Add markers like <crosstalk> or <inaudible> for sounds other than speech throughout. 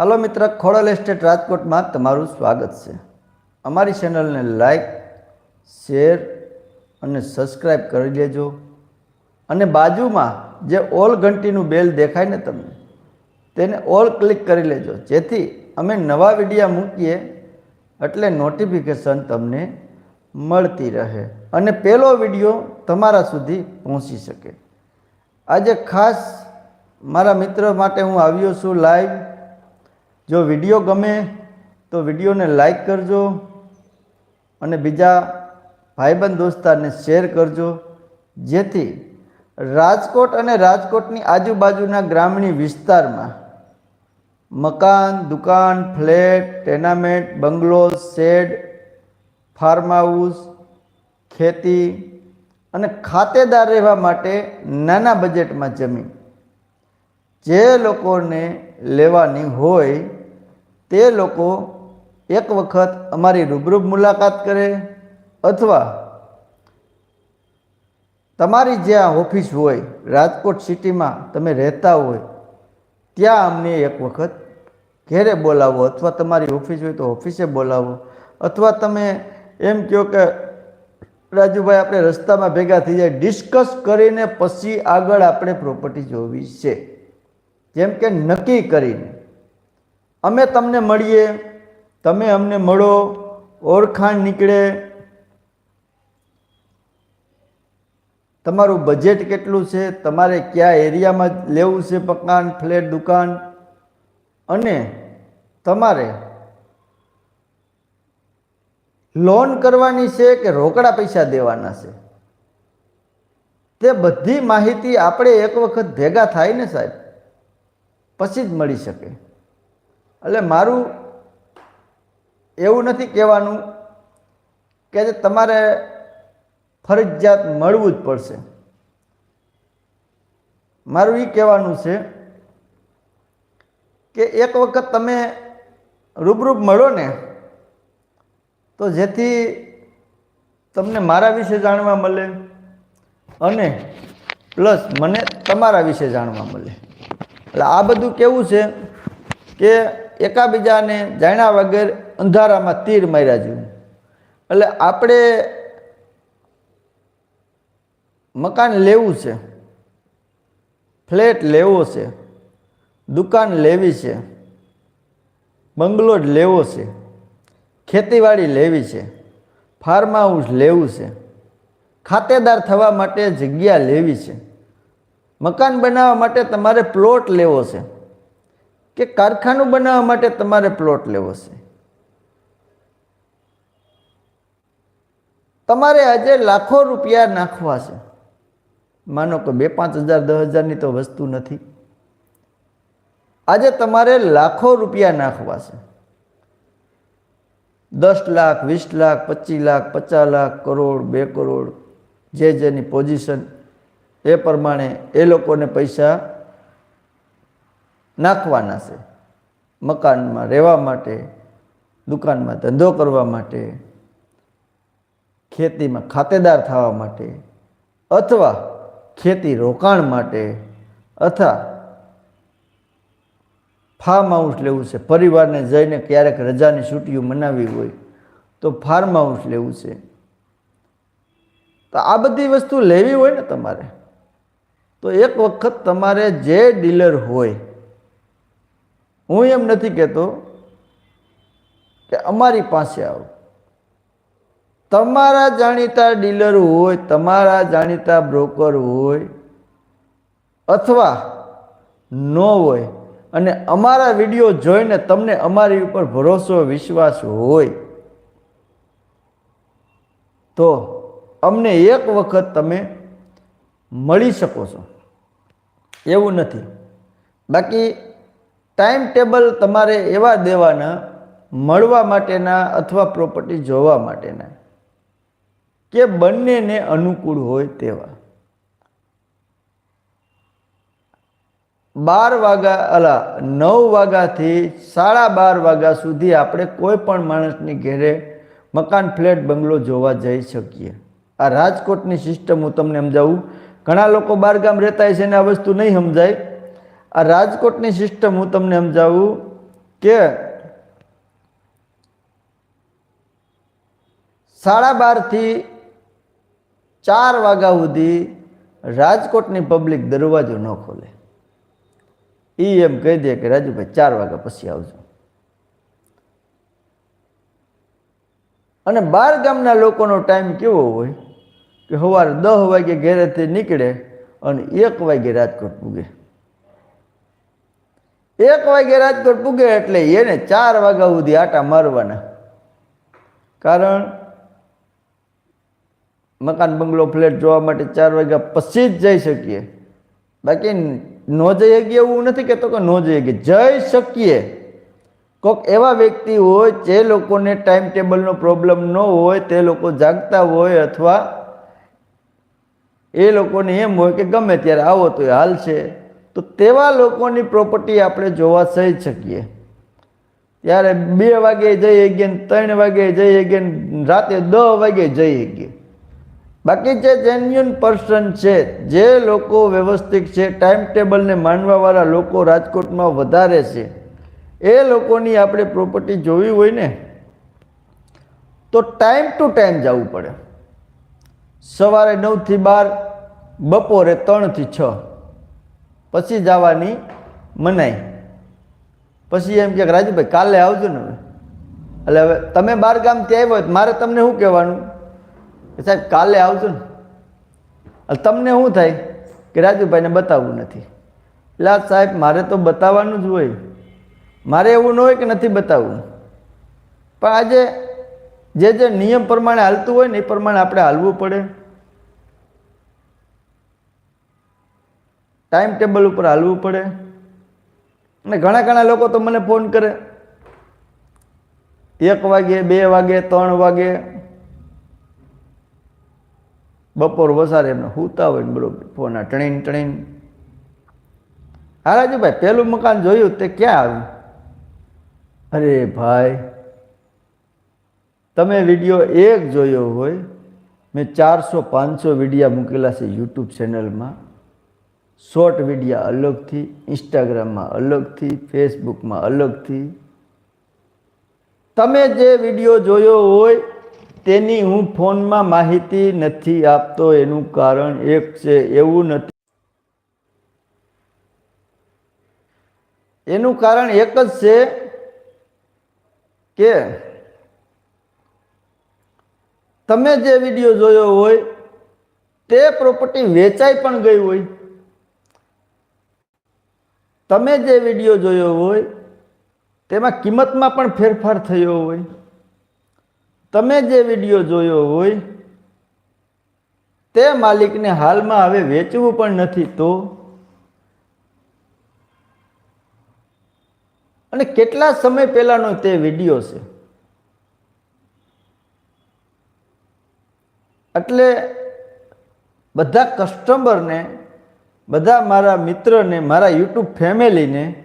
હાલો મિત્ર, ખોડલ એસ્ટેટ રાજકોટમાં તમારું સ્વાગત છે. અમારી ચેનલને લાઈક, શેર અને સબસ્ક્રાઈબ કરી લેજો અને બાજુમાં જે ઓલ ઘંટીનું બેલ દેખાય ને તમને, તેને ઓલ ક્લિક કરી લેજો. જેથી અમે નવા વિડીયા મૂકીએ એટલે નોટિફિકેશન તમને મળતી રહે અને પહેલો વીડિયો તમારા સુધી પહોંચી શકે. આજે ખાસ મારા મિત્ર માટે હું આવ્યો છું લાઈવ જો વીડિયો ગમે તો વિડીયોને લાઈક કરજો અને બીજા ભાઈબંધ દોસ્તારને શેર કરજો. જેથી રાજકોટ અને રાજકોટની આજુબાજુના ગ્રામીણ વિસ્તારમાં મકાન, દુકાન, ફ્લેટ, ટેનામેન્ટ, બંગલો, શેડ ફાર્મ હાઉસ ખેતી અને ખાતેદાર રહેવા માટે નાના બજેટમાં જમીન જે લોકોને લેવાની હોય તે લોકો એક વખત અમારી રૂબરૂબ મુલાકાત કરે અથવા તમારી જ્યાં ઓફિસ હોય, રાજકોટ સિટીમાં તમે રહેતા હોય, ત્યાં અમને એક વખત ઘેરે બોલાવો અથવા તમારી ઓફિસ હોય તો ઓફિસે બોલાવો અથવા તમે એમ કહો કે, રાજુભાઈ, આપણે રસ્તામાં ભેગા થઈ જાય ડિસ્કસ કરીને પછી આગળ આપણે પ્રોપર્ટી જોવી છે. જેમ કે નક્કી કરીને. અમે તમને મળીએ, તમે અમને મળો, ઓળખાણ નીકળે. તમારું બજેટ કેટલું છે? તમારે કયા એરિયામાં લેવું છે મકાન, ફ્લેટ, દુકાન? અને તમારે લોન કરવાની છે કે રોકડા પૈસા દેવાના છે? તે બધી માહિતી આપણે એક વખત ભેગા થાય ને સાહેબ, પછી જ મળી શકે. એટલે મારું એવું નથી કહેવાનું કે તમારે ફરજિયાત મળવું જ પડશે. મારું એ કહેવાનું છે કે એક વખત તમે રૂબરૂબ મળો ને, તો જેથી તમને મારા વિશે જાણવા મળે અને પ્લસ મને તમારા વિશે જાણવા મળે. એટલે આ બધું કેવું છે કે એકાબીજાને જાણ્યા વગર અંધારામાં તીર માર્યા જેવું. એટલે આપણે મકાન લેવું છે, ફ્લેટ લેવો છે, દુકાન લેવી છે, બંગલો જ લેવો છે, ખેતીવાડી લેવી છે ફાર્મ હાઉસ લેવું છે, ખાતેદાર થવા માટે જગ્યા લેવી છે, મકાન બનાવવા માટે તમારે પ્લોટ લેવો છે. કે કારખાનું બનાવવા માટે તમારે પ્લોટ લેવો છે. તમારે આજે લાખો રૂપિયા નાખવા છે. માનો કે બે પાંચ હજાર, દસ હજારની તો વસ્તુ નથી. આજે તમારે લાખો રૂપિયા નાખવા છે. દસ લાખ, વીસ લાખ, પચીસ લાખ, પચાસ લાખ, કરોડ, બે કરોડ, જે જેની પોઝિશન, એ પ્રમાણે એ લોકોને પૈસા નાખવાના છે. મકાનમાં રહેવા માટે, દુકાનમાં ધંધો કરવા માટે, ખેતીમાં ખાતેદાર થવા માટે, અથવા ખેતી રોકાણ માટે, અથવા ફાર્મ હાઉસ લેવું છે. પરિવારને જઈને ક્યારેક રજાની છૂટીઓ મનાવી હોય તો ફાર્મ હાઉસ લેવું છે. તો આ બધી વસ્તુ લેવી હોય ને તમારે, તો એક વખત તમારે જે ડીલર હોય હું એમ નથી કહેતો કે અમારી પાસે આવો. તમારા જાણીતા ડીલર હોય, તમારા જાણીતા બ્રોકર હોય અથવા ન હોય અને અમારા વીડિયો જોઈને તમને અમારી ઉપર ભરોસો, વિશ્વાસ હોય, તો અમને એક વખત તમે મળી શકો છો. એવું નથી. બાકી ટાઈમ ટેબલ તમારે એવા દેવાના મળવા માટેના અથવા પ્રોપર્ટી જોવા માટેના કે બંનેને અનુકૂળ હોય તેવા. બાર વાગ્યા, અલા, નવ વાગ્યાથી સાડા બાર વાગ્યા સુધી આપણે કોઈ પણ માણસની ઘેરે મકાન, ફ્લેટ, બંગલો જોવા જઈ શકીએ. આ રાજકોટની સિસ્ટમ હું તમને સમજાવું. ઘણા લોકો બહારગામ રહેતા હોય છે ને આ વસ્તુ નહીં સમજાય. આ રાજકોટની સિસ્ટમ હું તમને સમજાવું કે સાડા બારથી ચાર વાગ્યા સુધી રાજકોટની પબ્લિક દરવાજો ન ખોલે. એ એમ કહી દે કે રાજુભાઈ ચાર વાગ્યા પછી આવજો. અને બાર ગામના લોકોનો ટાઈમ કેવો હોય કે સવારે દસ વાગે ઘેરેથી નીકળે અને એક વાગે રાજકોટ પૂગે. એક વાગે રાજકોટ પૂગે એટલે એને ચાર વાગ્યા સુધી આટા મારવાના. કારણ મકાન બંગલો ફ્લેટ જોવા માટે ચાર વાગ્યા પછી જ જઈ શકીએ. બાકી ન જઈ શકીએ એવું નથી કહેતો કે ન જઈ શકીએ. જઈ શકીએ. કોઈક એવા વ્યક્તિ હોય જે લોકોને ટાઈમ ટેબલનો પ્રોબ્લેમ ન હોય, તે લોકો જાગતા હોય અથવા એ લોકોને એમ હોય કે ગમે ત્યારે આવો તો એ હાલશે. તો તેવા લોકોની પ્રોપર્ટી આપણે જોવા સહી શકીએ. ત્યારે બે વાગે જઈ ને ત્રણ વાગે જઈ ને રાતે દસ વાગે જઈ શકીએ. બાકી જે જેન્યુન પર્સન છે, જે લોકો વ્યવસ્થિત છે ટાઈમ ટેબલને માનવાવાળા લોકો રાજકોટમાં વધારે છે, એ લોકોની આપણે પ્રોપર્ટી જોવી હોય ને, તો ટાઈમ ટુ ટાઈમ જવું પડે. સવારે નવથી બાર, બપોરે ત્રણથી છ. પછી જવાની મનાઈ. પછી એમ કે રાજુભાઈ, કાલે આવજો ને એટલે હવે તમે બાર ગામથી આવ્યો હોય મારે તમને શું કહેવાનું? કે સાહેબ, કાલે આવજો ને. એટલે તમને શું થાય? કે રાજુભાઈને બતાવવું નથી. એટલે સાહેબ, મારે તો બતાવવાનું જ હોય. મારે એવું ન હોય કે નથી બતાવવું. પણ આજે જે જે નિયમ પ્રમાણે હાલતું હોય ને એ પ્રમાણે આપણે હાલવું પડે. ટાઈમ ટેબલ ઉપર હાલવું પડે. અને ઘણા ઘણા લોકો તો મને ફોન કરે. એક વાગે, બે વાગે, ત્રણ વાગે. બપોર વસારે એમને હુતા હોય ને બરોબર. ફોન આ ટણીન ટણીન. હા રાજુભાઈ પહેલું મકાન જોયું તે ક્યાં આવ્યું? અરે ભાઈ, તમે વીડિયો એક જોયો હોય. મેં ચારસો પાંચસો વિડીયા મૂકેલા છે યુટ્યુબ ચેનલમાં શોર્ટ વિડીયા અલગથી, ઇન્સ્ટાગ્રામમાં અલગથી, ફેસબુકમાં અલગથી. તમે જે વીડિયો જોયો હોય, તેની હું ફોનમાં માહિતી નથી આપતો, એનું કારણ એક છે, એવું નથી. એનું કારણ એક જ છે કે તમે જે વીડિયો જોયો હોય, તે પ્રોપર્ટી વેચાઈ પણ ગઈ હોય. તમે જે વીડિયો જોયો હોય, તેમાં કિંમતમાં પણ ફેરફાર થયો હોય. તમે જે વીડિયો જોયો હોય, તે માલિકને હાલમાં હવે વેચવું પણ નથી તો? અને કેટલા સમય પહેલાનો તે વીડિયો છે? એટલે બધા કસ્ટમરને બધા મારા મિત્રને, મારા યુટ્યુબ ફેમિલીને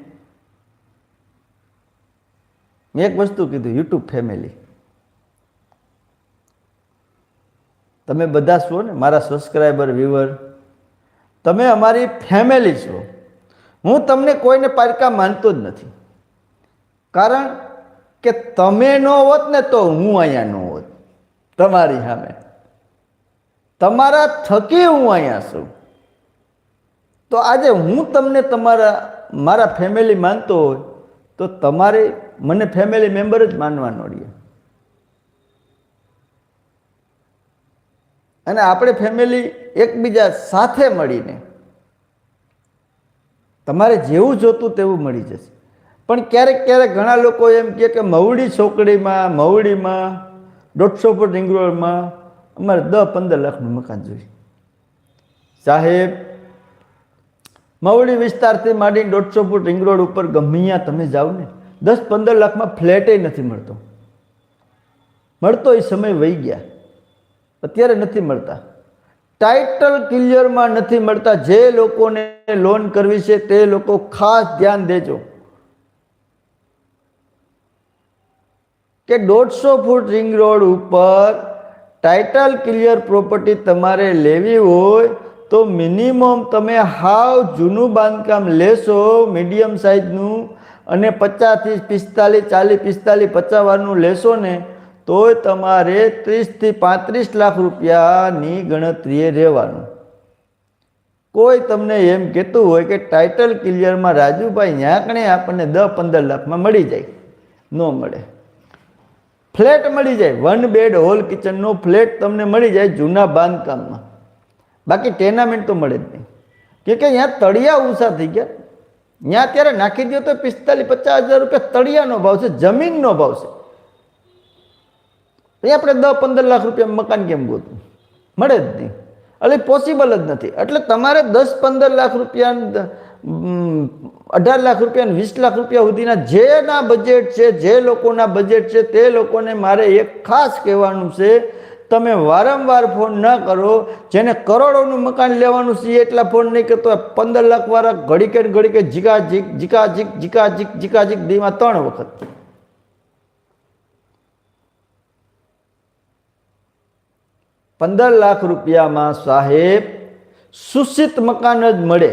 મેં એક વસ્તુ કીધું, યુટ્યુબ ફેમિલી. તમે બધા છો ને, મારા સબસ્ક્રાઈબર વ્યુઅર તમે અમારી ફેમિલી છો. હું તમને કોઈને પારકા માનતો જ નથી. કારણ કે તમે ન હોત ને તો હું અહીંયા ન હોત. તમારી સામે. તમારા થકી હું અહીંયા છું. તો આજે હું તમને તમારા, મારા ફેમિલી માનતો હોય, તો તમારે મને ફેમિલી મેમ્બર જ માનવાનો રહીએ અને આપણે ફેમિલી એકબીજા સાથે મળીને, તમારે જેવું જોતું તેવું મળી જશે. પણ ક્યારેક ક્યારેક ઘણા લોકો એમ કહે કે મવડી છોકરીમાં મવડીમાં દોઢસો ફૂટ રિંગ રોડમાં અમારે દસ પંદર લાખનું મકાન જોઈએ. સાહેબ મવડી વિસ્તારથી માંડીને દોઢસો ફૂટ રિંગ રોડ ઉપર ગમ્યા તમે જાઓ ને, દસ પંદર લાખમાં ફ્લેટે નથી મળતો. મળતો એ સમય વહી ગયા. અત્યારે નથી મળતા. ટાઇટલ ક્લિયરમાં નથી મળતા. જે લોકોને લોન કરવી છે તે લોકો ખાસ ધ્યાન દેજો. કે દોઢસો ફૂટ રિંગ રોડ ઉપર ટાઇટલ ક્લિયર પ્રોપર્ટી તમારે લેવી હોય તો મિનિમમ તમે હાવ જૂનું બાંધકામ લેશો મીડિયમ સાઇઝનું અને પચાસથી પિસ્તાલીસ, ચાલીસ, પિસ્તાલીસ પચાવવાનું લેશો ને, તોય તમારે ત્રીસથી પાંત્રીસ લાખ રૂપિયાની ગણતરીએ રહેવાનું. કોઈ તમને એમ કહેતું હોય કે ટાઇટલ ક્લિયરમાં રાજુભાઈ ન્યાકણે આપણને દસ પંદર લાખમાં મળી જાય. ન મળે. ફ્લેટ મળી જાય. વન બેડ હોલ કિચનનો ફ્લેટ તમને મળી જાય જૂના બાંધકામમાં. બાકી ટેનામેન્ટ તો મળે જ નહીં. કે કે ત્યાં તળિયા ઊંચા થઈ ગયા. ત્યાં અત્યારે નાખી દો તો પિસ્તાલીસ પચાસ હજાર રૂપિયા તળિયાનો ભાવ છે, જમીનનો ભાવ છે. એ આપણે દસ પંદર લાખ રૂપિયા મકાન કેમ ગોતું મળે જ નહીં. એટલે પોસિબલ જ નથી. એટલે તમારે દસ પંદર લાખ રૂપિયા અઢાર લાખ રૂપિયા વીસ લાખ રૂપિયા સુધીના જેના બજેટ છે, જે લોકોના બજેટ છે, તે લોકોને મારે એક ખાસ કહેવાનું છે તમે વારંવાર ફોન ન કરો, જેને કરોડોનું મકાન લેવાનું છે એટલા ફોન નહીં કરતો પંદર લાખ વાળા ઘડીકે ઘડીકે જીકા જીક જીકા જીક જીકા જીક જીકા જીક દીમાં ત્રણ વખત. પંદર લાખ રૂપિયામાં સાહેબ, સુશિત મકાન જ મળે.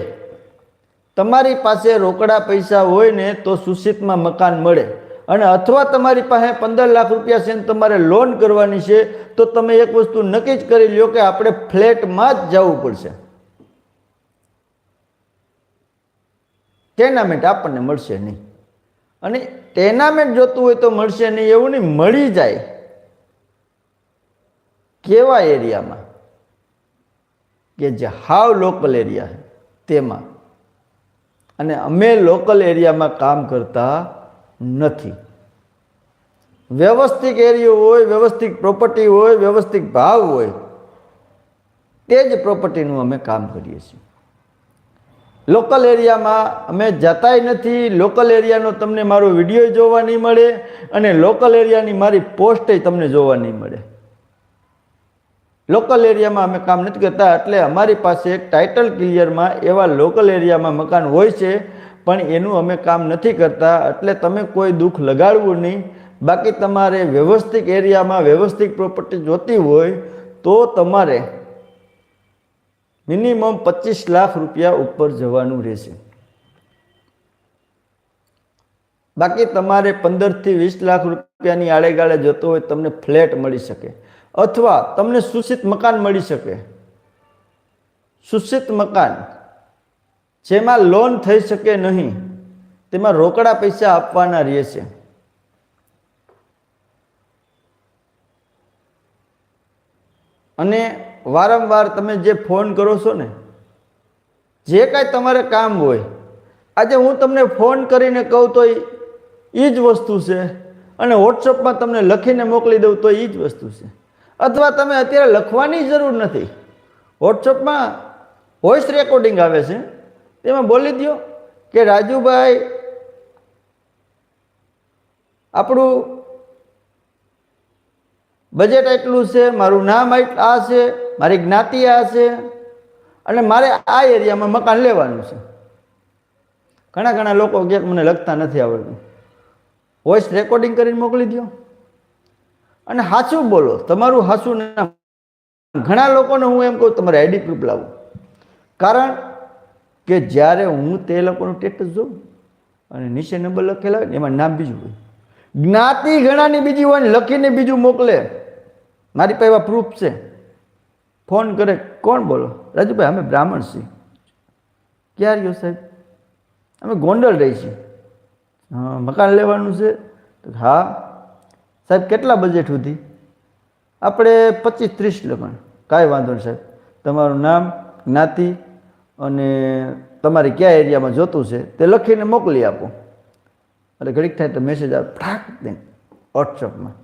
તમારી પાસે રોકડા પૈસા હોય ને તો સુશિતમાં મકાન મળે. અને અથવા તમારી પાસે પંદર લાખ રૂપિયા છે તમારે લોન કરવાની છે, તો તમે એક વસ્તુ નક્કી જ કરી લ્યો કે આપણે ફ્લેટમાં જ જવું પડશે. ટેનામેન્ટ આપણને મળશે નહીં. અને ટેનામેન્ટ જોતું હોય તો મળશે નહીં, એવું નહીં, મળી જાય. કેવા એરિયામાં? કે જે હાવ લોકલ એરિયા તેમાં. અને અમે લોકલ એરિયામાં કામ કરતા નથી. વ્યવસ્થિત એરિયો હોય, વ્યવસ્થિત પ્રોપર્ટી હોય, વ્યવસ્થિત ભાવ હોય, તે જ પ્રોપર્ટીનું અમે કામ કરીએ છીએ. લોકલ એરિયામાં અમે જતાય નથી. લોકલ એરિયાનો તમને મારો વીડિયો જોવા નહીં મળે અને લોકલ એરિયાની મારી પોસ્ટે તમને જોવા નહીં મળે. લોકલ એરિયામાં અમે કામ નથી કરતા એટલે અમારી પાસે ટાઇટલ ક્લિયરમાં એવા લોકલ એરિયામાં મકાન હોય છે પણ એનું અમે કામ નથી કરતા, એટલે તમે કોઈ દુઃખ લગાડવું નહીં. બાકી તમારે વ્યવસ્થિત એરિયામાં વ્યવસ્થિત પ્રોપર્ટી જોતી હોય તો તમારે મિનિમમ પચીસ લાખ રૂપિયા ઉપર જવાનું રહેશે. બાકી તમારે પંદરથી વીસ લાખ રૂપિયાની આડેગાળે જતો હોય તમને ફ્લેટ મળી શકે, અથવા તમને સુશિત મકાન મળી શકે. સુશિત મકાન જેમાં લોન થઈ શકે નહીં, તેમાં રોકડા પૈસા આપવાના રહેશે. અને વારંવાર તમે જે ફોન કરો છો ને, જે કાંઈ તમારે કામ હોય, આજે હું તમને ફોન કરીને કહું તો એ જ વસ્તુ છે. અને વોટ્સઅપમાં તમને લખીને મોકલી દઉં તો એ જ વસ્તુ છે. અથવા તમે અત્યારે લખવાની જરૂર નથી. વોટ્સઅપમાં વોઇસ રેકોર્ડિંગ આવે છે. તેમાં બોલી દો કે રાજુભાઈ, આપણું બજેટ એટલું છે, મારું નામ આ છે, મારી જ્ઞાતિ આ છે, અને મારે આ એરિયામાં મકાન લેવાનું છે. ઘણા ઘણા લોકો ક્યાંક મને લખતા નથી આવડતું. વોઇસ રેકોર્ડિંગ કરીને મોકલી દો અને સાચું બોલો, તમારું ના ઘણા લોકોને હું એમ કહું, તમારે આઈડી પ્રૂફ લાવો. કારણ કે જ્યારે હું તે લોકોનું ટેટસ જોઉં અને નીચે નંબર લખેલા હોય ને એમાં નામ બીજું હોય. જ્ઞાતિ ઘણાની બીજી હોય ને લખીને બીજું મોકલે. મારી પાસે એવા પ્રૂફ છે. ફોન કરે, કોણ બોલો? રાજુભાઈ, અમે બ્રાહ્મણ છીએ. ક્યાં રહ્યો સાહેબ? અમે ગોંડલ રહી છીએ. મકાન લેવાનું છે. હા. સાહેબ, કેટલા બજેટ સુધી? આપણે પચીસ ત્રીસ લખણ કાંઈ વાંધો નહીં સાહેબ. તમારું નામ, જ્ઞાતિ અને તમારે કયા એરિયામાં જોતું છે તે લખીને મોકલી આપો. એટલે ઘડીક થાય તો મેસેજ આવે ફાક દે વોટ્સઅપમાં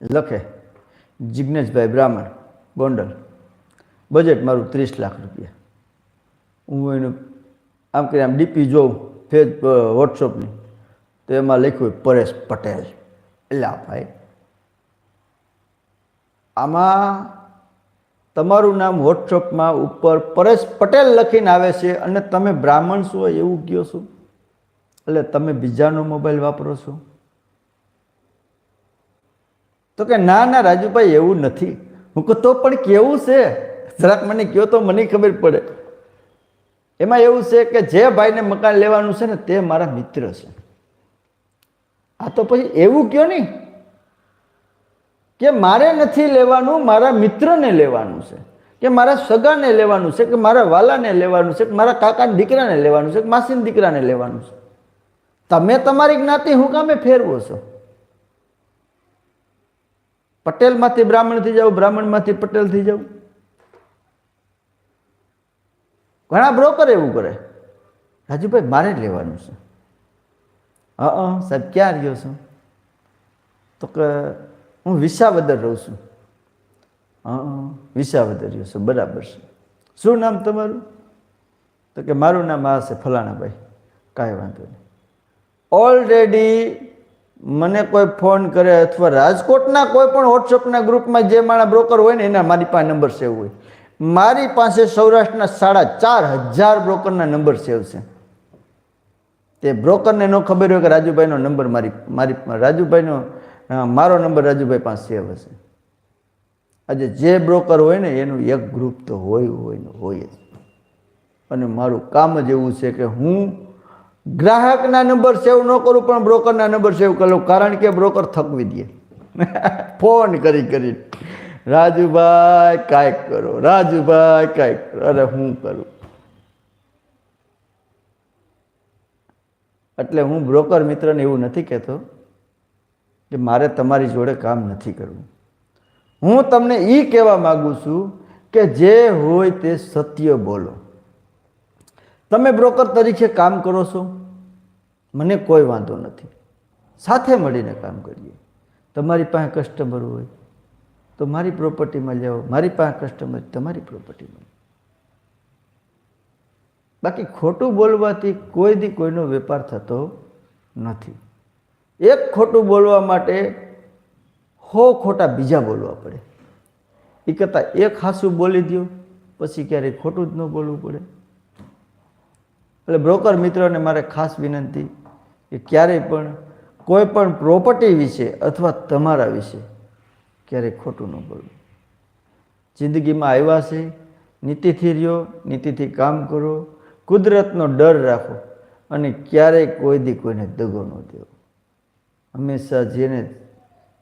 લખે જિજ્ઞેશભાઈ બ્રાહ્મણ, ગોંડલ બજેટ મારું ત્રીસ લાખ રૂપિયા. હું એનું આમ કરી આમ ડીપી જોઉં ફેસ વોટ્સઅપની તો એમાં લખ્યું હોય, પરેશ પટેલ. એટલે આ ભાઈ. આમાં તમારું નામ વોટ્સઅપમાં ઉપર પરેશ પટેલ લખીને આવે છે અને તમે બ્રાહ્મણ છો એવું કહો છો? એટલે તમે બીજાનો મોબાઈલ વાપરો છો? તો કે ના ના, રાજુભાઈ, એવું નથી. હું કહું, તો પણ કેવું છે? જરાક મને કહો તો મને ખબર પડે. એમાં એવું છે કે જે ભાઈને મકાન લેવાનું છે ને તે મારા મિત્ર છે. આ તો પછી એવું કયો નહીં. કે મારે નથી લેવાનું, મારા મિત્રને લેવાનું છે. કે મારા સગાને લેવાનું છે, કે મારા વાલાને લેવાનું છે, કે મારા કાકાના દીકરાને લેવાનું છે, કે માસીના દીકરાને લેવાનું છે. તમે તમારી જ્ઞાતિ હું કામે ફેરવો છો? પટેલમાંથી બ્રાહ્મણ થઈ બ્રાહ્મણમાંથી પટેલ થઈ ઘણા બ્રોકર એવું કરે. રાજુભાઈ, મારે જ લેવાનું છે. હા, સાહેબ, ક્યાં રહ્યો છું? તો કે હું વિસાવદર રહું છું. હા, વિસાવદર રહ્યો છું, બરાબર છે. શું નામ તમારું? તો કે મારું નામ આ છે ફલાણાભાઈ. કાંઈ વાંધો નહીં. ઓલરેડી મને કોઈ ફોન કરે અથવા રાજકોટના કોઈ પણ વોટ્સઅપના ગ્રુપમાં જે મારા બ્રોકર હોય ને, એના મારી પાસે નંબર સેવ હોય. મારી પાસે સૌરાષ્ટ્રના સાડા ચાર હજાર બ્રોકરના નંબર સેવ છે. તે બ્રોકરને ન ખબર હોય કે રાજુભાઈનો નંબર મારી મારી, રાજુભાઈનો મારો નંબર રાજુભાઈ પાસે સેવ હશે. આજે જે બ્રોકર હોય ને, એનું એક ગ્રુપ તો હોય હોય ને હોય જ. અને મારું કામ જ એવું છે કે હું ગ્રાહકના નંબર સેવ ન કરું, પણ બ્રોકરના નંબર સેવ કરું કારણ કે બ્રોકર થકવી દે. <laughs> ફોન કરી કરી. રાજુભાઈ, કાંઈક કરો. રાજુભાઈ, કાંઈક કરો. અરે, હું કરું? એટલે હું બ્રોકર મિત્રને એવું નથી કહેતો. કે મારે તમારી જોડે કામ નથી કરવું. હું તમને એ કહેવા માગું છું કે જે હોય તે સત્ય બોલો. તમે બ્રોકર તરીકે કામ કરો છો? મને કોઈ વાંધો નથી. સાથે મળીને કામ કરીએ. તમારી પાસે કસ્ટમર હોય તો મારી પ્રોપર્ટીમાં લેવો. મારી પાસે કસ્ટમર તમારી પ્રોપર્ટીમાં બાકી ખોટું બોલવાથી કોઈ દી કોઈનો વેપાર થતો નથી. એક ખોટું બોલવા માટે હો ખોટા બીજા બોલવા પડે. એ કરતાં એક હાસું બોલી દો પછી ક્યારેય ખોટું જ ન બોલવું પડે. એટલે બ્રોકર મિત્રોને મારે ખાસ વિનંતી કે ક્યારેય પણ કોઈ પણ પ્રોપર્ટી વિશે અથવા તમારા વિશે ક્યારેય ખોટું ન બોલવું. જિંદગીમાં આવ્યા છે, નીતિથી રહ્યો, નીતિથી કામ કરો, કુદરતનો ડર રાખો અને ક્યારેય કોઈ દી કોઈને દગો ન દેવો. હંમેશા જેને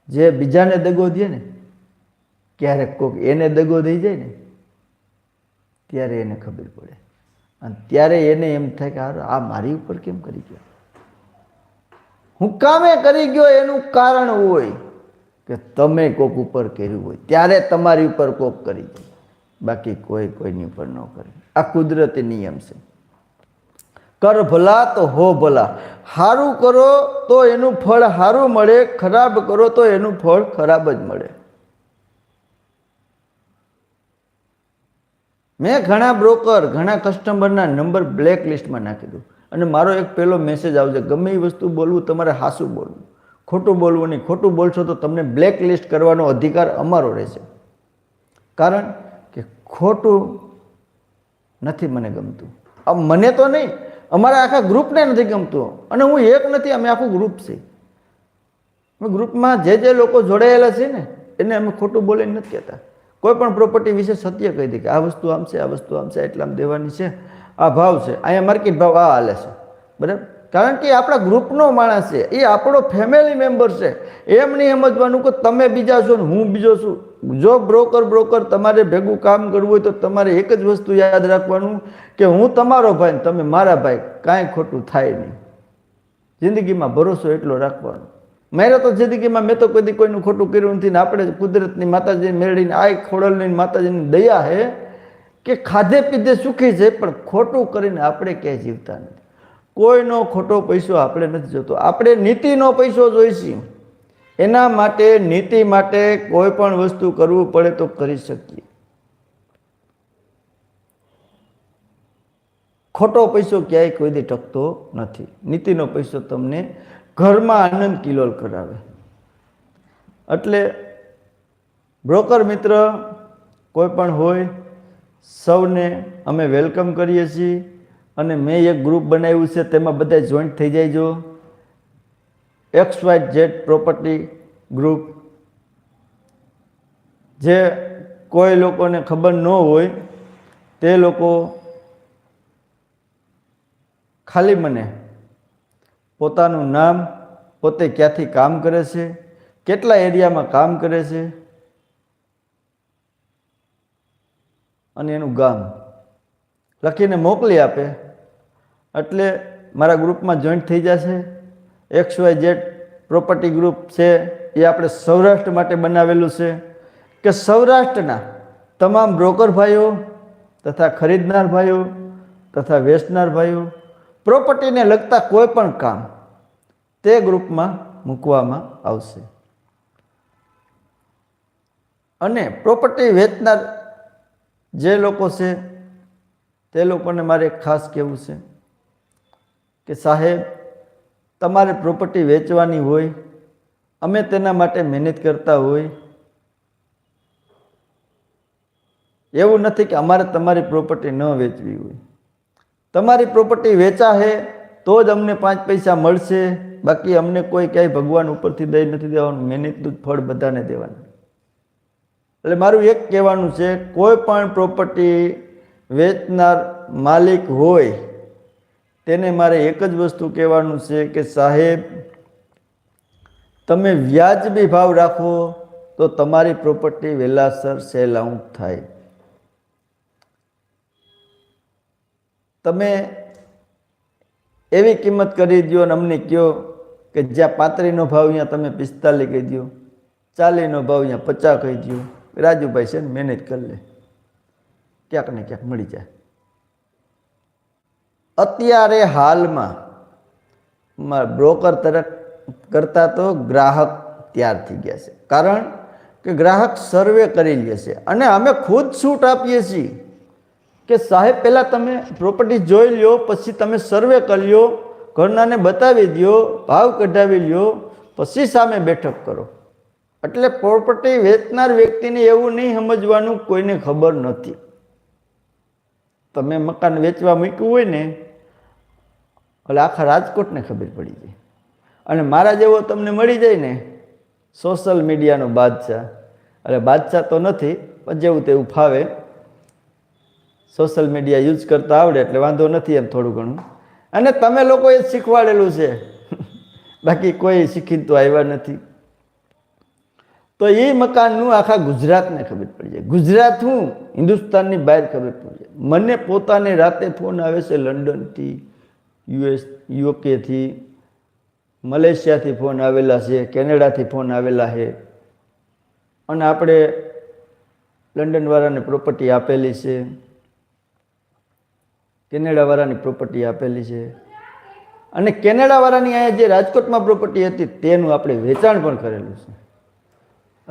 જે બીજાને દગો દે ને, ક્યારેક કોઈક એને દગો દઈ જાય ને, ત્યારે એને ખબર પડે. અને ત્યારે એને એમ થાય કે આ મારી ઉપર કેમ કરી ગયો? હું કામે કરી ગયો એનું કારણ હોય કે તમે કોક ઉપર કર્યું હોય, ત્યારે તમારી ઉપર કોક કરી જાય બાકી કોઈ કોઈની ઉપર ન કરે. આ કુદરતી નિયમ છે. કર ભલા તો હો ભલા. સારું કરો તો એનું ફળ સારું મળે, ખરાબ કરો તો એનું ફળ ખરાબ જ મળે. મેં ઘણા બ્રોકર ઘણા કસ્ટમરના નંબર બ્લેક લિસ્ટમાં નાખી દઉં અને મારો એક પહેલો મેસેજ આવશે, ગમે એ વસ્તુ બોલવું, તમારે હાસું બોલવું. ખોટું બોલવું નહીં. ખોટું બોલશો તો તમને બ્લેક લિસ્ટ કરવાનો અધિકાર અમારો રહેશે. કારણ કે ખોટું નથી મને ગમતું. આ મને તો નહીં અમારા આખા ગ્રુપને નથી ગમતું. અને હું એક નથી, અમે આખું ગ્રુપ છે. ગ્રુપમાં જે જે લોકો જોડાયેલા છે ને, એને અમે ખોટું બોલીને નથી કહેતા. કોઈ પણ પ્રોપર્ટી વિશે સત્ય કહી દે કે આ વસ્તુ આમ છે, આ વસ્તુ આમ છે એટલામાં દેવાની છે. આ ભાવ છે. અહીંયા માર્કેટ ભાવ આ હાલે છે. બરાબર? કારણ કે આપણા ગ્રુપનો માણસ છે. એ આપણો ફેમિલી મેમ્બર છે. એમ નહીં સમજવાનું કે તમે બીજા છો ને હું બીજો છું. જો બ્રોકર બ્રોકર તમારે ભેગું કામ કરવું હોય તો તમારે એક જ વસ્તુ યાદ રાખવાનું કે હું તમારો ભાઈ ને તમે મારા ભાઈ. કાંઈ ખોટું થાય નહીં. જિંદગીમાં ભરોસો એટલો રાખવાનો. મેરે તો જિંદગીમાં મેં તો કદી કોઈનું ખોટું કર્યું નથી ને આપણે કુદરતની માતાજીને મેળવીને આ ખોડલની માતાજીની દયા હે કે ખાધે પીધે સુખી છે, પણ ખોટું કરીને આપણે ક્યાંય જીવતા નથી. કોઈનો ખોટો પૈસો આપણે નથી જોતો. આપણે નીતિનો પૈસો જોઈશું. એના માટે, નીતિ માટે કોઈ પણ વસ્તુ કરવું પડે તો કરી શકીએ. ખોટો પૈસો ક્યાંય કોઈ દી ટકતો નથી. નીતિનો પૈસો તમને ઘરમાં આનંદ કિલોલ કરાવે. એટલે બ્રોકર મિત્ર કોઈ પણ હોય, સૌને અમે વેલકમ કરીએ છીએ. અને મેં એક ગ્રુપ બનાવ્યું છે, તેમાં બધા જોઈન્ટ થઈ જાયજો X Y Z property group. જે કોઈ લોકોને ખબર ન હોય, તે લોકો ખાલી મને પોતાનું નામ પોતે ક્યાંથી કામ કરે છે, કેટલા એરિયામાં કામ કરે છે અને એનું ગામ લખીને મોકલી આપે. એટલે મારા ગ્રુપમાં જોઈન્ટ થઈ જશે. X Y Z property group છે, એ આપણે સૌરાષ્ટ્ર માટે બનાવેલું છે. કે સૌરાષ્ટ્રના તમામ બ્રોકર ભાઈઓ તથા ખરીદનાર ભાઈઓ તથા વેચનાર ભાઈઓ પ્રોપર્ટીને લગતા કોઈ પણ કામ તે ગ્રુપમાં મૂકવામાં આવશે. અને પ્રોપર્ટી વેચનાર જે લોકો છે, તે લોકોને મારે ખાસ કહેવું છે. કે સાહેબ, તમારે પ્રોપર્ટી વેચવાની હોય, અમે તેના માટે મહેનત કરતા હોય. એવું નથી કે અમારે તમારી પ્રોપર્ટી ન વેચવી હોય. તમારી પ્રોપર્ટી વેચાશે તો જ અમને પાંચ પૈસા મળશે. બાકી અમને કોઈ ક્યાંય ભગવાન ઉપરથી દઈ નથી દેવાનું, મહેનતનું જ ફળ બધાને દેવાનું. એટલે મારું એક કહેવાનું છે, કોઈ પણ પ્રોપર્ટી વેચનાર માલિક હોય તેને મારે એક જ વસ્તુ કહેવાનું છે કે સાહેબ, તમે વ્યાજબી ભાવ રાખો તો તમારી પ્રોપર્ટી વહેલાસર સેલ આઉટ થાય. તમે એવી કિંમત કરી દો અને અમને કહો કે જ્યાં પાંત્રીનો ભાવ અહીંયા તમે પિસ્તાલીસ કહી દો ચાલીસનો ભાવ અહીંયા પચાસ કહી દો રાજુભાઈ છે ને મેનેજ કરી લે. ક્યાંક ને ક્યાંક મળી જાય. અત્યારે હાલમાં બ્રોકર તરફ કરતાં તો ગ્રાહક તૈયાર થઈ ગયા છે. કારણ કે ગ્રાહક સર્વે કરી લે છે અને અમે ખુદ છૂટ આપીએ છીએ કે સાહેબ, પહેલાં તમે પ્રોપર્ટી જોઈ લ્યો, પછી તમે સર્વે કરી લ્યો, ઘરનાને બતાવી દો ભાવ કઢાવી લ્યો, પછી સામે બેઠક કરો. એટલે પ્રોપર્ટી વેચનાર વ્યક્તિને એવું નહીં સમજવાનું, કોઈને ખબર નથી. તમે મકાન વેચવા મૂક્યું હોય ને એટલે આખા રાજકોટને ખબર પડી જાય અને મારા જેવો તમને મળી જાય ને સોશિયલ મીડિયાનો બાદશાહ. એટલે બાદશાહ તો નથી, પણ જેવું તેવું ફાવે. સોશિયલ મીડિયા યુઝ કરતા આવડે એટલે વાંધો નથી એમ થોડું ઘણું. અને તમે લોકોએ શીખવાડેલું છે. <laughs> બાકી કોઈ શીખીને તો આવ્યા નથી. તો એ મકાનનું આખા ગુજરાતને ખબર પડી જાય. ગુજરાત હું, હિન્દુસ્તાનની બહાર ખબર પડી જાય. મને પોતાને રાતે ફોન આવે છે લંડનથી યુએસ યુકેથી મલેશિયાથી ફોન આવેલા છે, કેનેડાથી ફોન આવેલા છે. અને આપણે લંડનવાળાને પ્રોપર્ટી આપેલી છે. કેનેડાવાળાની પ્રોપર્ટી આપેલી છે. અને કેનેડાવાળાની અહીંયા જે રાજકોટમાં પ્રોપર્ટી હતી, તેનું આપણે વેચાણ પણ કરેલું છે.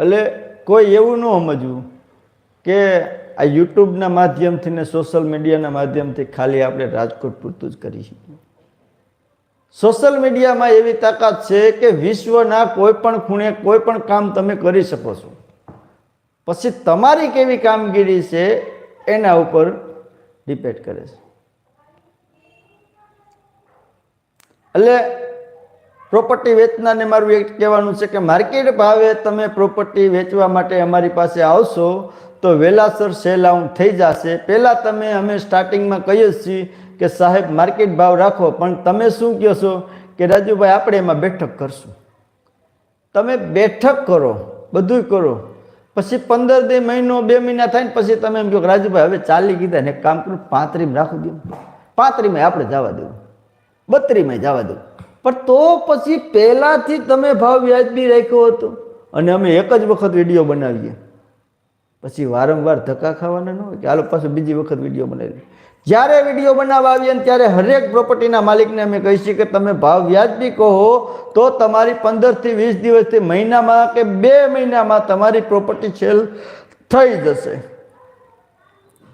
એટલે કોઈ એવું ન સમજવું કે આ યુટ્યુબના માધ્યમથી ને સોશિયલ મીડિયાના માધ્યમથી ખાલી આપણે રાજકોટ પૂરતું જ કરી શકીએ. સોશિયલ મીડિયામાં એવી તાકાત છે કે વિશ્વના કોઈ પણ ખૂણે કોઈ પણ કામ તમે કરી શકો છો. પછી તમારી કેવી કામગીરી છે એના ઉપર ડિપેન્ડ કરે છે. એટલે પ્રોપર્ટી વેચનારને મારું એક કહેવાનું છે કે માર્કેટ ભાવે તમે પ્રોપર્ટી વેચવા માટે અમારી પાસે આવશો તો વહેલાસર સેલ આઉટ થઈ જશે. પહેલાં તમે અમે સ્ટાર્ટિંગમાં કહીએ છીએ કે સાહેબ, માર્કેટ ભાવ રાખો, પણ તમે શું કહો છો કે રાજુભાઈ, આપણે એમાં બેઠક કરશું. તમે બેઠક કરો બધું કરો. પછી પંદર દે મહિનો, બે મહિના થાય ને પછી તમે એમ કહો કે રાજુભાઈ, હવે ચાલી કીધા ને કામ કરું, પાંત્રીમાં રાખું દઉં. પાંત્રીમાં આપણે જવા દઉં. બત્રીમાં જવા દઉં. પણ તો પછી પહેલાંથી તમે ભાવ વ્યાજબી રાખ્યો હતો. અને અમે એક જ વખત વીડિયો બનાવીએ. પછી વારંવાર ધક્કા ખાવાના ન હોય કે હાલો પાછું બીજી વખત વીડિયો બનાવી જ્યારે વીડિયો બનાવવા આવીએ ને ત્યારે હરેક પ્રોપર્ટીના માલિકને અમે કહી છીએ કે તમે ભાવ વ્યાજબી કહો, તો તમારી પંદરથી વીસ દિવસથી મહિનામાં કે બે મહિનામાં તમારી પ્રોપર્ટી સેલ થઈ જશે.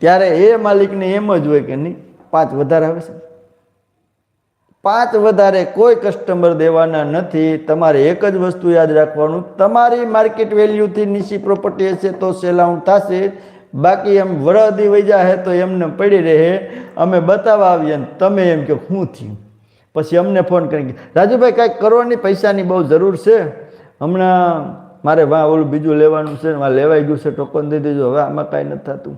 ત્યારે એ માલિકને એમ જ હોય કે નહીં, પાંચ વધારે આવે છે. પાંચ વધારે કોઈ કસ્ટમર દેવાના નથી, તમારે એક જ વસ્તુ યાદ રાખવાનું, તમારી માર્કેટ વેલ્યુથી નીચી પ્રોપર્ટી હશે તો સેલ આઉટ થશે બાકી એમ વરદી વહી જાય તો એમને પડી રહે, અમે બતાવવા આવીએ ને તમે એમ કે શું થયું? પછી અમને ફોન કરી રાજુભાઈ, કાંઈક કરવાની પૈસાની બહુ જરૂર છે? હમણાં મારે વાં ઓલું બીજું લેવાનું છે, વાં લેવાઈ ગયું છે, ટોકન દઈ દેજો, હવે આમાં કાંઈ નથી થતું.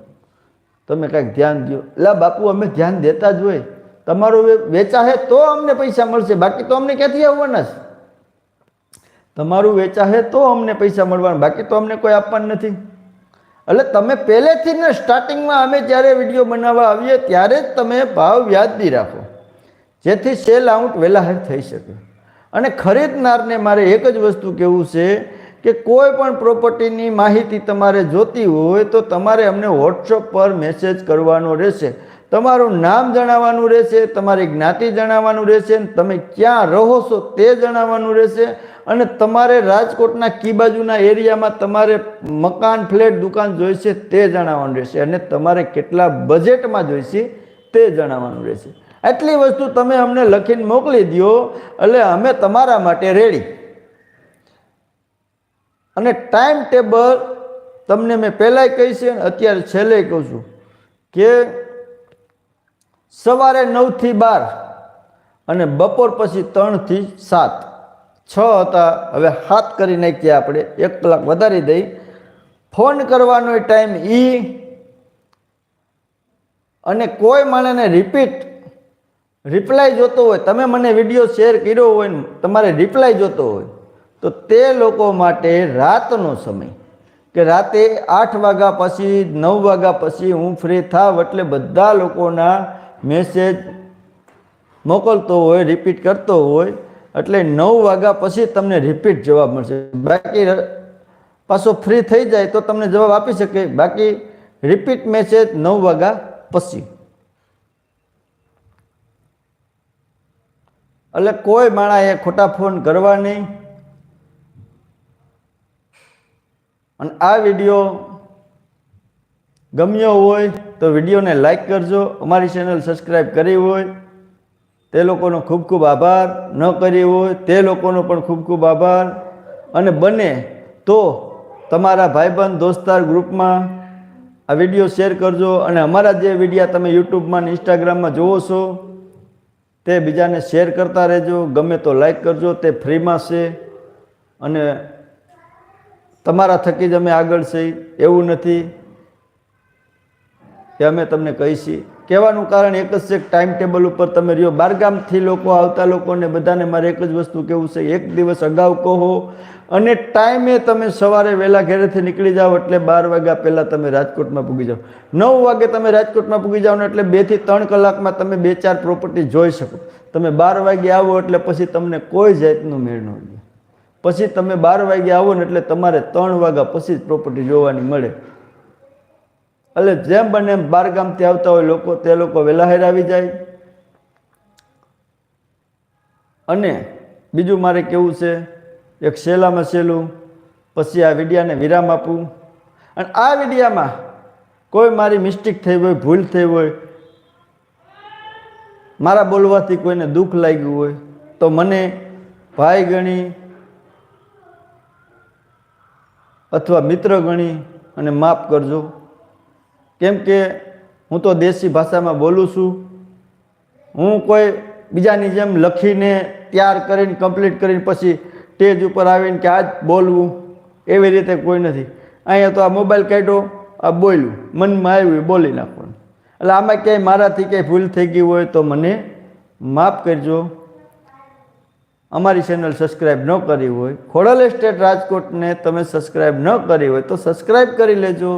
તમે કાંઈક ધ્યાન દો એટલે બાપુ, અમે ધ્યાન દેતા જ હોય. તમારું વેચાહે તો અમને પૈસા મળશે, બાકી તો અમને ક્યાંથી આવવાના છે? તમારું વેચાશે તો અમને પૈસા મળવાના, બાકી તો અમને કોઈ આપવાનું નથી. એટલે તમે પહેલેથી ને સ્ટાર્ટિંગમાં અમે જ્યારે વીડિયો બનાવવા આવીએ, ત્યારે જ તમે ભાવ વ્યાજબી રાખો. જેથી સેલ આઉટ વહેલાહર થઈ શકે. અને ખરીદનારને મારે એક જ વસ્તુ કહેવું છે કે કોઈ પણ પ્રોપર્ટીની માહિતી તમારે જોતી હોય, તો તમારે અમને વોટ્સઅપ પર મેસેજ કરવાનો રહેશે. તમારું નામ જણાવવાનું રહેશે, તમારી જ્ઞાતિ જણાવવાનું રહેશે તમે ક્યાં રહો છો તે જણાવવાનું રહેશે. અને તમારે રાજકોટના કી બાજુના એરિયામાં તમારે મકાન, ફ્લેટ, દુકાન જોઈશે તે જણાવવાનું રહેશે. અને તમારે કેટલા બજેટમાં જોઈશે તે જણાવવાનું રહેશે. આટલી વસ્તુ તમે અમને લખીને મોકલી દો એટલે અમે તમારા માટે રેડી અને ટાઈમ ટેબલ તમને મેં પહેલાંય કહી છે અત્યારે છેલ્લે કહું છું કે સવારે નવથી બાર અને બપોર પછી ત્રણથી સાત. છ હતા. હવે હાથ કરી નાખ્યા આપણે. એક કલાક વધારી દઈ. ફોન કરવાનો ટાઈમ ઈ અને કોઈ માણસને રિપીટ રિપ્લાય જોતો હોય, તમે મને વીડિયો શેર કર્યો હોય ને, તમારે રિપ્લાય જોતો હોય, તો તે લોકો માટે રાતનો સમય. કે રાતે આઠ વાગ્યા પછી, નવ વાગ્યા પછી હું ફ્રી થાવ એટલે બધા લોકોના મેસેજ મોકલતો હોય રિપીટ કરતો હોય. એટલે નવ વાગ્યા પછી તમને રિપીટ જવાબ મળશે. બાકી પાછો ફ્રી થઈ જાય તો તમને જવાબ આપી શકે. બાકી રિપીટ મેસેજ નવ વાગ્યા પછી. એટલે કોઈ માણાએ ખોટા ફોન કરવા નહીં. અને આ વીડિયો ગમ્યો હોય તો વિડીયોને લાઈક કરજો. અમારી ચેનલ સબસ્ક્રાઈબ કરી હોય. તે લોકોનો ખૂબ ખૂબ આભાર. ન કરી હોય તે લોકોનો પણ ખૂબ ખૂબ આભાર. અને બને તો તમારા ભાઈબંધ, દોસ્તાર ગ્રુપમાં આ વીડિયો શેર કરજો અને અમારા જે વિડીયા તમે યુટ્યુબમાં અને ઇન્સ્ટાગ્રામમાં જુઓ છો, તે બીજાને શેર કરતા રહેજો. ગમે તો લાઈક કરજો, તે ફ્રીમાં છે. અને તમારા થકી જ અમે આગળ છીએ એવું નથી કે અમે તમને કહીશી. કહેવાનું કારણ એક જ છે ટાઈમ ટેબલ ઉપર તમે રહ્યો. બારગામથી લોકો આવતા લોકોને બધાને મારે એક જ વસ્તુ કહેવું છે, એક દિવસ અગાઉ કહો અને ટાઈમે તમે સવારે વહેલા ઘરેથી નીકળી જાઓ એટલે બાર વાગ્યા પહેલાં તમે રાજકોટમાં પૂગી જાઓ. નવ વાગે તમે રાજકોટમાં પૂગી જાઓ ને એટલે બેથી ત્રણ કલાકમાં તમે બે ચાર પ્રોપર્ટી જોઈ શકો. તમે બાર વાગે આવો એટલે પછી તમને કોઈ જાતનું મેળ ન પછી તમે બાર વાગે આવો ને એટલે તમારે ત્રણ વાગ્યા પછી જ પ્રોપર્ટી જોવાની મળે. એટલે જેમ બને એમ ગામથી આવતા હોય લોકો, તે લોકો વહેલા આવી જાય. અને બીજું મારે કેવું છે, એક સહેલામાં સહેલું પછી આ વિડિયાને વિરામ આપું. અને આ વિડિયામાં કોઈ મારી મિસ્ટેક થઈ હોય, ભૂલ થઈ હોય, મારા બોલવાથી કોઈને દુઃખ લાગ્યું હોય, તો મને ભાઈ ગણી અથવા મિત્ર ગણી અને માફ કરજો. કેમ કે હું તો દેશી ભાષામાં બોલું છું. હું કોઈ બીજાની જેમ લખીને તૈયાર કરીને કમ્પ્લીટ કરીને પછી સ્ટેજ ઉપર આવીને કે આ જ બોલવું, એવી રીતે કોઈ નથી. અહીંયા તો આ મોબાઈલ કાઢ્યો આ બોલ્યું. મનમાં આવ્યું બોલી નાખવાનું. એટલે આમાં ક્યાંય મારાથી ક્યાંય ભૂલ થઈ ગઈ હોય તો મને માફ કરજો. અમારી ચેનલ સબસ્ક્રાઈબ ન કરી હોય, ખોડલ એસ્ટેટ રાજકોટને તમે સબસ્ક્રાઈબ ન કરી હોય તો સબસ્ક્રાઈબ કરી લેજો.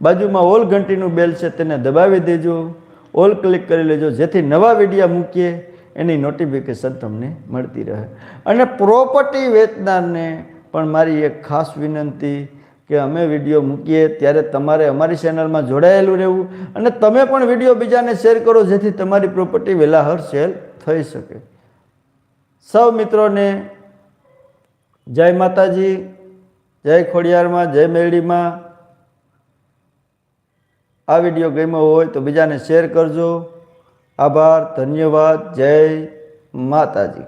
બાજુમાં ઓલ ઘંટીનું બેલ છે તેને દબાવી દેજો. ઓલ ક્લિક કરી લેજો. જેથી નવા વિડીયા મૂકીએ, એની નોટિફિકેશન તમને મળતી રહે. અને પ્રોપર્ટી વેચનારને પણ મારી એક ખાસ વિનંતી કે અમે વીડિયો મૂકીએ, ત્યારે તમારે અમારી ચેનલમાં જોડાયેલું રહેવું. અને તમે પણ વીડિયો બીજાને શેર કરો, જેથી તમારી પ્રોપર્ટી વહેલાહર સેલ થઈ શકે. સૌ મિત્રોને જય માતાજી, જય ખોડિયારમાં, જય મેરડીમાં આ વીડિયો ગમ્યો હોય તો બીજાને શેર કરજો. આભાર ધન્યવાદ જય માતાજી.